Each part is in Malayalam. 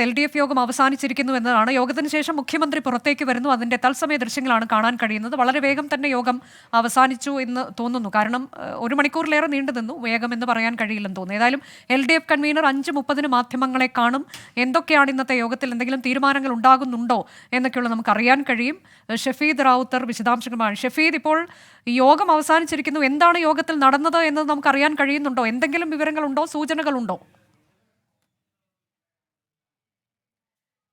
എൽ ഡി എഫ് യോഗം അവസാനിച്ചിരിക്കുന്നു എന്നതാണ്. യോഗത്തിന് ശേഷം മുഖ്യമന്ത്രി പുറത്തേക്ക് വരുന്നു. അതിന്റെ തത്സമയ ദൃശ്യങ്ങളാണ് കാണാൻ കഴിയുന്നത്. വളരെ വേഗം തന്നെ യോഗം അവസാനിച്ചു എന്ന് തോന്നുന്നു. കാരണം ഒരു മണിക്കൂറിലേറെ നീണ്ടു നിന്നു. വേഗം എന്ന് പറയാൻ കഴിയില്ലെന്ന് തോന്നുന്നു. ഏതായാലും എൽ ഡി എഫ് കൺവീനർ അഞ്ച് മുപ്പതിന് മാധ്യമങ്ങളെ കാണും. എന്തൊക്കെയാണ് ഇന്നത്തെ യോഗത്തിൽ? എന്തെങ്കിലും തീരുമാനങ്ങൾ ഉണ്ടാകുന്നുണ്ടോ എന്നൊക്കെയുള്ള നമുക്ക് അറിയാൻ കഴിയും ഷഫീദ് റാവുത്തർ വിശദാംശങ്ങളുമാണ് ഷഫീദ് ഇപ്പോൾ യോഗം അവസാനിച്ചിരിക്കുന്നു. എന്താണ് യോഗത്തിൽ നടന്നത് എന്നത് നമുക്ക് അറിയാൻ കഴിയുന്നുണ്ടോ? എന്തെങ്കിലും വിവരങ്ങളുണ്ടോ? സൂചനകളുണ്ടോ?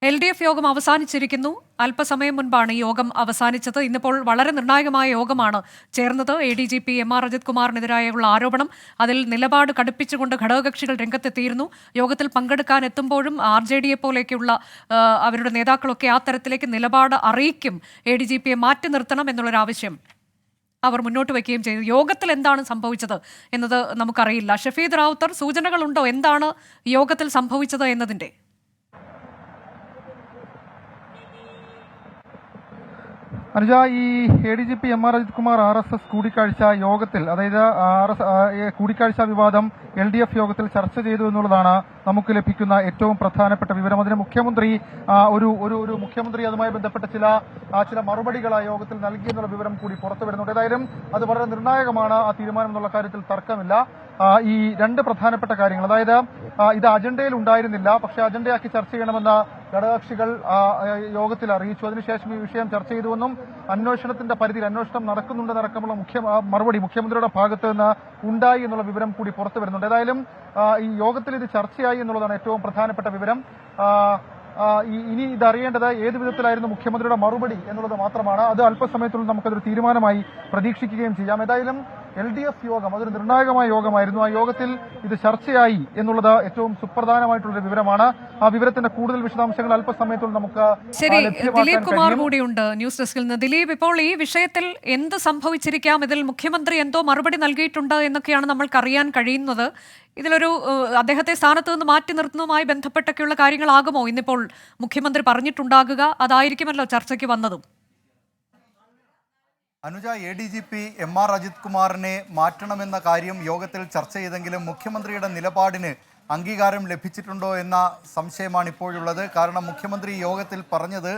എൽ ഡി എഫ് യോഗം അവസാനിച്ചിരിക്കുന്നു. അല്പസമയം മുൻപാണ് ഈ യോഗം അവസാനിച്ചത്. ഇന്നിപ്പോൾ വളരെ നിർണായകമായ യോഗമാണ് ചേർന്നത്. A D G P M R Ajith കുമാറിനെതിരായുള്ള ആരോപണം അതിൽ നിലപാട് കടുപ്പിച്ചുകൊണ്ട് ഘടകകക്ഷികൾ രംഗത്തെത്തിയിരുന്നു. യോഗത്തിൽ പങ്കെടുക്കാൻ എത്തുമ്പോഴും ആർ ജെ ഡിയെ പോലെയൊക്കെയുള്ള പോലേക്കുള്ള അവരുടെ നേതാക്കളൊക്കെ ആ തരത്തിലേക്ക് നിലപാട് അറിയിക്കും. എ ഡി ജി പിയെ മാറ്റി നിർത്തണം എന്നുള്ളൊരാവശ്യം അവർ മുന്നോട്ട് വയ്ക്കുകയും ചെയ്തു. യോഗത്തിൽ എന്താണ് സംഭവിച്ചത് എന്നത് നമുക്കറിയില്ല. ഷഫീദ് റാവുത്തർ സൂചനകളുണ്ടോ? എന്താണ് യോഗത്തിൽ സംഭവിച്ചത് എന്നതിന്റെ? അനുജ ഈ A D G P M R Ajith Kumar R S S കൂടിക്കാഴ്ച യോഗത്തിൽ അതായത് ആർ എസ് കൂടിക്കാഴ്ച വിവാദം എൽ ഡി എഫ് യോഗത്തിൽ ചർച്ച ചെയ്തു എന്നുള്ളതാണ് നമുക്ക് ലഭിക്കുന്ന ഏറ്റവും പ്രധാനപ്പെട്ട വിവരം. അതിന് മുഖ്യമന്ത്രി ഒരു ഒരു ഒരു മുഖ്യമന്ത്രി അതുമായി ബന്ധപ്പെട്ട ചില ചില മറുപടികൾ ആ യോഗത്തിൽ നൽകിയെന്നുള്ള വിവരം കൂടി പുറത്തു വരുന്നുണ്ട് ഏതായാലും അത് വളരെ നിർണായകമാണ്. ആ തീരുമാനം എന്നുള്ള കാര്യത്തിൽ തർക്കമില്ല. ഈ രണ്ട് പ്രധാനപ്പെട്ട കാര്യങ്ങൾ. അതായത് ഇത് അജണ്ടയിൽ ഉണ്ടായിരുന്നില്ല. പക്ഷെ അജണ്ടയാക്കി ചർച്ച ചെയ്യണമെന്ന ഘടകകക്ഷികൾ യോഗത്തിൽ അറിയിച്ചു. അതിനുശേഷം ഈ വിഷയം ചർച്ച ചെയ്തുവെന്നും അന്വേഷണത്തിന്റെ പരിധിയിൽ അന്വേഷണം നടക്കുന്നുണ്ടെന്നടക്കമുള്ള മുഖ്യ മറുപടി മുഖ്യമന്ത്രിയുടെ ഭാഗത്ത് നിന്ന് ഉണ്ടായി എന്നുള്ള വിവരം കൂടി പുറത്തു വരുന്നുണ്ട്. ഏതായാലും ഈ യോഗത്തിൽ ഇത് ചർച്ചയായി എന്നുള്ളതാണ് ഏറ്റവും പ്രധാനപ്പെട്ട വിവരം. ഇനി ഇതറിയേണ്ടത് ഏത് വിധത്തിലായിരുന്നു മുഖ്യമന്ത്രിയുടെ മറുപടി എന്നുള്ളത് മാത്രമാണ്. അത് അല്പസമയത്തുള്ളിൽ നമുക്കതൊരു തീരുമാനമായി പ്രതീക്ഷിക്കുകയും ചെയ്യാം. ഏതായാലും എൽ ഡി എഫ് യോഗം അതൊരു നിർണായകമായ യോഗമായിരുന്നു. ആ യോഗത്തിൽ ഇത് ചർച്ചയായി എന്നുള്ളത് ഏറ്റവും സുപ്രധാനമായിട്ടുള്ള വിവരമാണ്. ആ വിവരത്തിന്റെ കൂടുതൽ വിശദാംശങ്ങൾ അല്പസമയത്തുള്ളിൽ നമുക്ക് ശരി ദിലീപ് കുമാർ. കൂടിയുണ്ട് ന്യൂസ് ഡെസ്കിൽ നിന്ന്. ദിലീപ് ഇപ്പോൾ ഈ വിഷയത്തിൽ എന്ത് സംഭവിച്ചിരിക്കാം? ഇതിൽ മുഖ്യമന്ത്രി എന്തോ മറുപടി നൽകിയിട്ടുണ്ട് എന്നൊക്കെയാണ് നമ്മൾക്ക് അറിയാൻ കഴിയുന്നത്. ഇതിലൊരു അദ്ദേഹത്തെ സ്ഥാനത്ത് നിന്ന് മാറ്റി നിർത്തുന്നതുമായി ബന്ധപ്പെട്ടൊക്കെയുള്ള കാര്യങ്ങളാകുമോ? ഇന്നിപ്പോൾ മുഖ്യമന്ത്രി പറഞ്ഞിട്ടുണ്ടാകുക. അതായിരിക്കുമല്ലോ ചർച്ചയ്ക്ക് വന്നതും. Anuja A D G P M R Ajith കുമാറിനെ മാറ്റണമെന്ന കാര്യം യോഗത്തിൽ ചർച്ച ചെയ്തെങ്കിലും മുഖ്യമന്ത്രിയുടെ നിലപാടിന് അംഗീകാരം ലഭിച്ചിട്ടുണ്ടോ എന്ന സംശയമാണ് ഇപ്പോഴുള്ളത് കാരണം മുഖ്യമന്ത്രി യോഗത്തിൽ പറഞ്ഞത്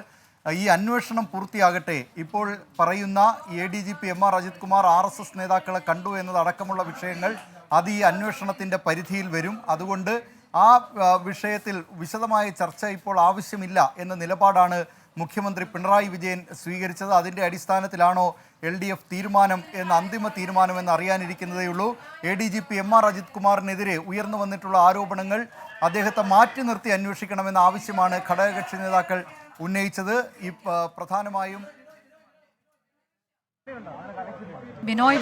ഈ അന്വേഷണം പൂർത്തിയാകട്ടെ. ഇപ്പോൾ പറയുന്ന A D G P M R Ajith Kumar R S S നേതാക്കളെ കണ്ടു എന്നതടക്കമുള്ള വിഷയങ്ങൾ അത് ഈ അന്വേഷണത്തിന്റെ പരിധിയിൽ വരും. അതുകൊണ്ട് ആ വിഷയത്തിൽ വിശദമായ ചർച്ച ഇപ്പോൾ ആവശ്യമില്ല എന്ന നിലപാടാണ് മുഖ്യമന്ത്രി പിണറായി വിജയൻ സ്വീകരിച്ചത് അതിന്റെ അടിസ്ഥാനത്തിലാണോ എൽ ഡി എഫ് തീരുമാനം എന്ന അന്തിമ തീരുമാനമെന്ന് അറിയാനിരിക്കുന്നതേയുള്ളൂ. A D G P M R Ajith കുമാറിനെതിരെ ഉയർന്നു വന്നിട്ടുള്ള ആരോപണങ്ങൾ അദ്ദേഹത്തെ മാറ്റി നിർത്തി അന്വേഷിക്കണമെന്ന ആവശ്യമാണ് ഘടകകക്ഷി നേതാക്കൾ ഉന്നയിച്ചത്. ഈ പ്രധാനമായും ബിനോയ്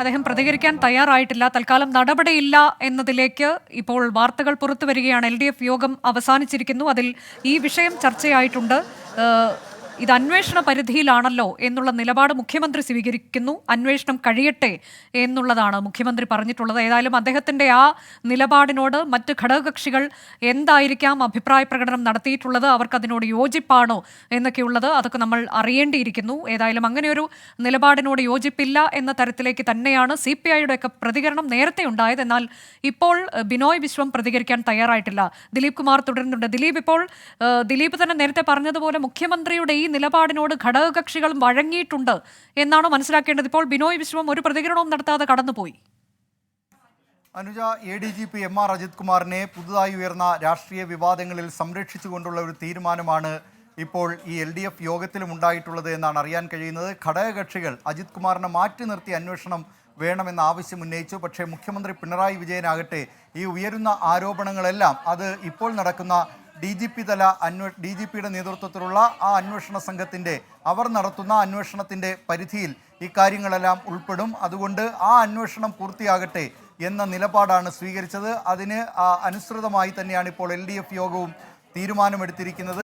അദ്ദേഹം പ്രതികരിക്കാൻ തയ്യാറായിട്ടില്ല. തൽക്കാലം നടപടിയില്ല എന്നതിലേക്ക് ഇപ്പോൾ വാർത്തകൾ പുറത്തു വരികയാണ്. എൽ യോഗം അവസാനിച്ചിരിക്കുന്നു. അതിൽ ഈ വിഷയം ചർച്ചയായിട്ടുണ്ട്. ഇത് അന്വേഷണ പരിധിയിലാണല്ലോ എന്നുള്ള നിലപാട് മുഖ്യമന്ത്രി സ്വീകരിക്കുന്നു. അന്വേഷണം കഴിയട്ടെ എന്നുള്ളതാണ് മുഖ്യമന്ത്രി പറഞ്ഞിട്ടുള്ളത്. ഏതായാലും അദ്ദേഹത്തിന്റെ ആ നിലപാടിനോട് മറ്റ് ഘടകകക്ഷികൾ എന്തായിരിക്കാം അഭിപ്രായ പ്രകടനം നടത്തിയിട്ടുള്ളത് അവർക്ക് അതിനോട് യോജിപ്പാണോ എന്നൊക്കെയുള്ളത് അതൊക്കെ നമ്മൾ അറിയേണ്ടിയിരിക്കുന്നു. ഏതായാലും അങ്ങനെയൊരു നിലപാടിനോട് യോജിപ്പില്ല എന്ന തരത്തിലേക്ക് തന്നെയാണ് സി പി ഐയുടെ ഒക്കെ പ്രതികരണം നേരത്തെ ഉണ്ടായത്. എന്നാൽ ഇപ്പോൾ ബിനോയ് വിശ്വം പ്രതികരിക്കാൻ തയ്യാറായിട്ടില്ല. ദിലീപ് കുമാർ തുടരുന്നുണ്ട്. ദിലീപ് ഇപ്പോൾ ദിലീപ് തന്നെ നേരത്തെ പറഞ്ഞതുപോലെ മുഖ്യമന്ത്രിയുടെ ഈ നിലപാടിനോട് ഘടകകക്ഷികൾ വഴങ്ങിയിട്ടുണ്ട് എന്നാണ് മനസ്സിലാക്കേണ്ടത്. ഇപ്പോൾ ബിനോയ് വിശ്വം ഒരു പ്രതികരണവും നടത്താതെ കടന്നുപോയി. Anuja A D G P M R Ajith കുമാറിനെ പുതുതായി ഉയർന്ന രാഷ്ട്രീയ വിവാദങ്ങളിൽ സംരക്ഷിച്ചുകൊണ്ടുള്ള ഒരു തീരുമാനമാണ് ഇപ്പോൾ ഈ എൽ ഡി എഫ് യോഗത്തിലും ഉണ്ടായിട്ടുള്ളത് എന്നാണ് അറിയാൻ കഴിയുന്നത്. ഘടകകക്ഷികൾ അജിത് കുമാറിനെ മാറ്റി നിർത്തി അന്വേഷണം വേണമെന്ന ആവശ്യം ഉന്നയിച്ചു. പക്ഷേ മുഖ്യമന്ത്രി പിണറായി വിജയനാകട്ടെ ഈ ഉയരുന്ന ആരോപണങ്ങളെല്ലാം അത് ഇപ്പോൾ നടക്കുന്ന ഡി ജി പി തല അന്വേ ഡി ജി പിയുടെ നേതൃത്വത്തിലുള്ള ആ അന്വേഷണ സംഘത്തിന്റെ അവർ നടത്തുന്ന അന്വേഷണത്തിന്റെ പരിധിയിൽ ഇക്കാര്യങ്ങളെല്ലാം ഉൾപ്പെടും. അതുകൊണ്ട് ആ അന്വേഷണം പൂർത്തിയാകട്ടെ എന്ന നിലപാടാണ് സ്വീകരിച്ചത്. അതിന് അനുസൃതമായി തന്നെയാണ് ഇപ്പോൾ എൽ യോഗവും തീരുമാനമെടുത്തിരിക്കുന്നത്.